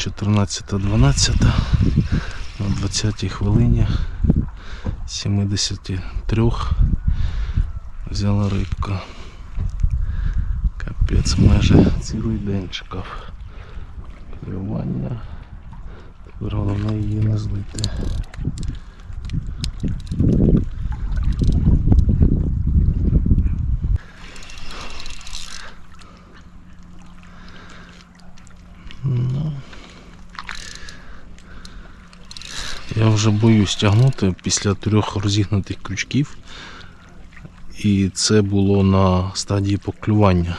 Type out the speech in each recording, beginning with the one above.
14.12 на 20 хвилині 73 взяла рибка. Капець майже цілий день чекав. Клювання. Тепер головне її не злити. Ну. Я вже боюсь тягнути після трьох розігнутих крючків. І це було на стадії поклювання.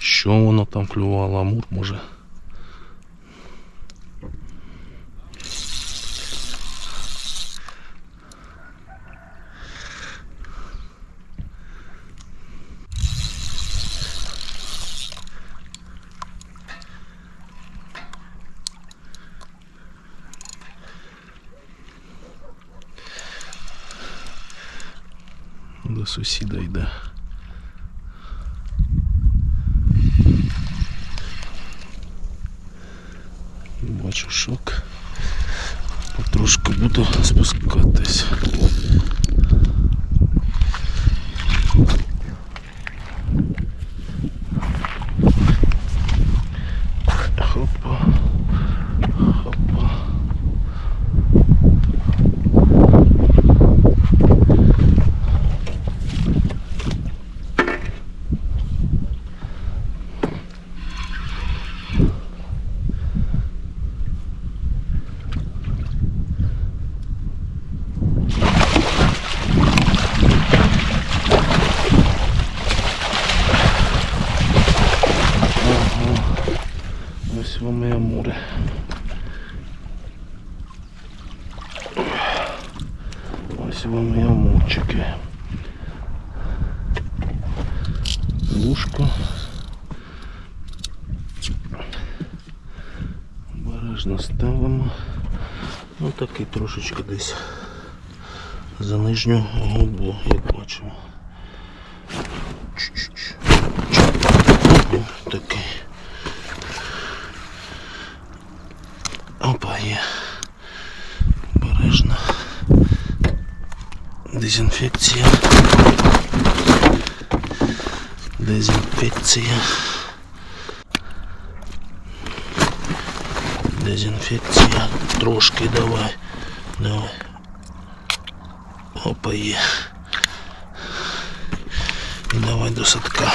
Що воно там клювало, амур може? До сусіда йде. Бачу шок. Потрошку буду спускатись. Вам і амури. Ось вам і амурчики. Лужко. Бережно ставимо. Ну такий трошечки десь за нижню губу, як бачимо. Такий. є. Бережно. Дезінфекція. Дезінфекція. Дезінфекція. Трошки давай. Давай. Опа, є. І давай до садка.